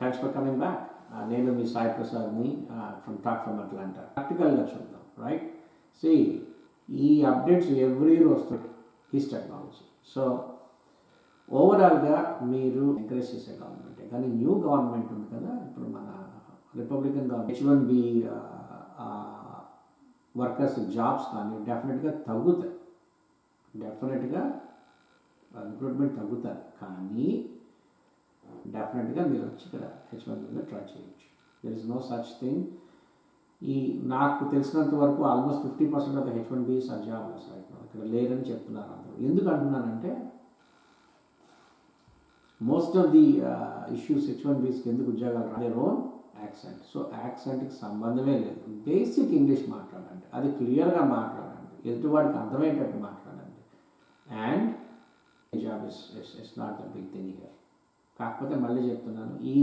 Thanks for coming back నేను మీ సాయి ప్రసాద్ని ఫ్రమ్ టాక్ ఫ్రమ్ అట్లాంటా ప్రాక్టికల్గా చూద్దాం రైట్ సి ఈ అప్డేట్స్ ఎవ్రీ ఇయర్ వస్తాయి హిస్ టెక్నాలజీ సో ఓవరాల్గా మీరు ఎంకరేజ్ చేసే గవర్నమెంటే కానీ న్యూ గవర్నమెంట్ ఉంది కదా ఇప్పుడు మన Republican government H one B workers jobs కానీ డెఫినెట్గా తగ్గుతాయి. డెఫినెట్గా రిక్రూట్మెంట్ తగ్గుతారు కానీ డెఫినెట్గా మీరు వచ్చి ఇక్కడ హెచ్ వన్ మీద ట్రై చేయొచ్చు. There is no such thing ఈ నాకు తెలిసినంత వరకు almost fifty percent of H one Bs are jobless right ఇక్కడ లేరని చెప్తున్నారు అందరూ. ఎందుకు అంటున్నానంటే most of the issues H one బీస్కి ఎందుకు ఉద్యోగాలు రాదే ఓన్ యాక్సెంట్ సో యాక్సెంట్కి సంబంధమే లేదు. బేసిక్ ఇంగ్లీష్ మాట్లాడండి. అది క్లియర్గా మాట్లాడండి. ఎదుటివాడికి అర్థమయ్యేటట్టు మాట్లాడండి. And job is is not the big thing here కాకపోతే మళ్ళీ చెప్తున్నాను. ఈ